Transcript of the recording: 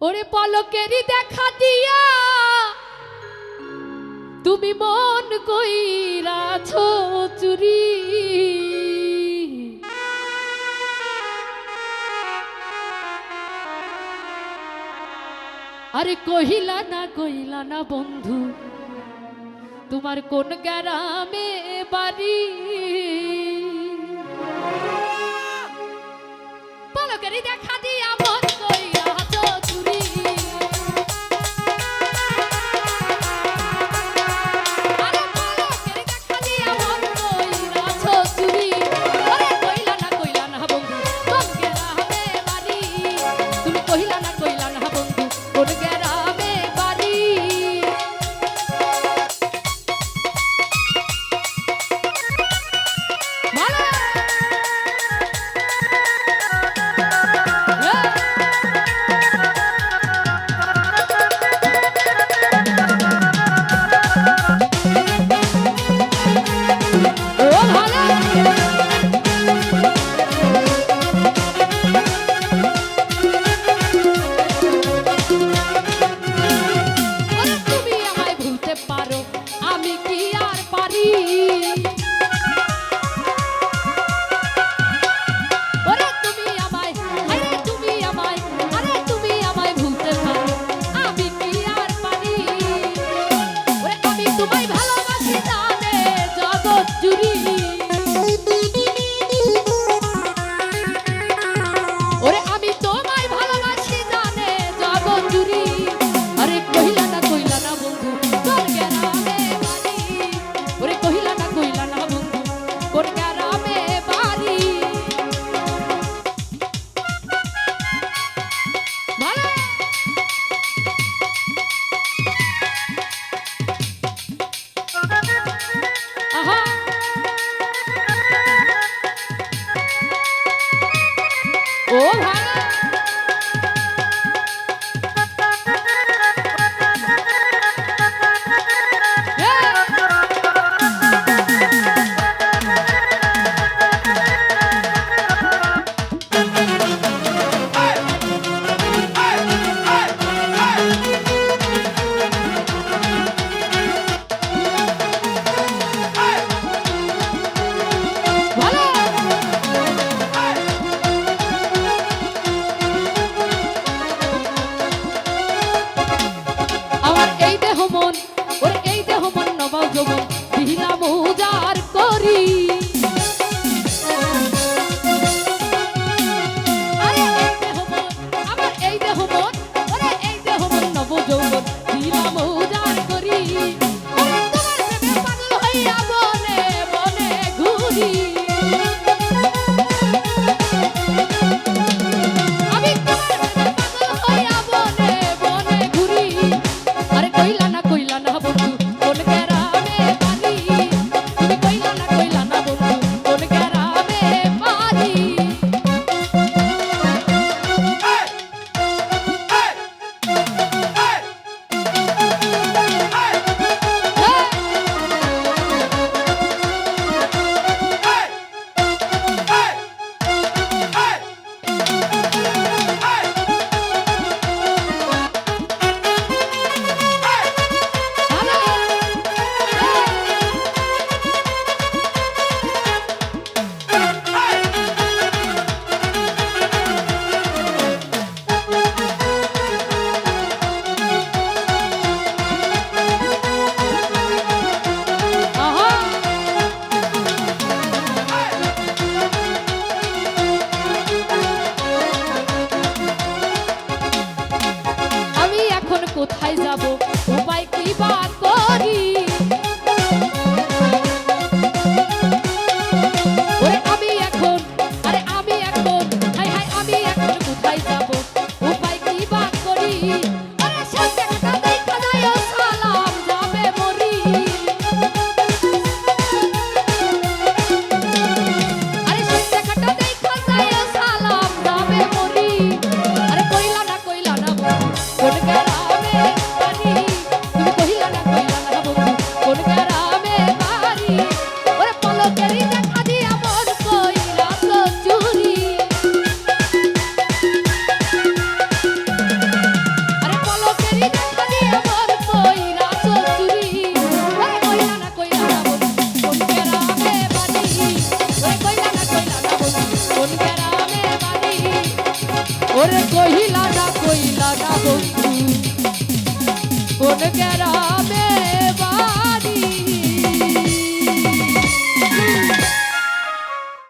ওরে পলকেরই দেখা দিয়া তুমি মন কইরাছ চুরি। আরে কহিলা না কহিলা না বন্ধু, তোমার কোন গ্যারামে বাড়ি? পালকেরই দেখ Hari উপায় কি বা করি। ওরে কহিলা না কইলা না বন্ধু। কোন গ্রামে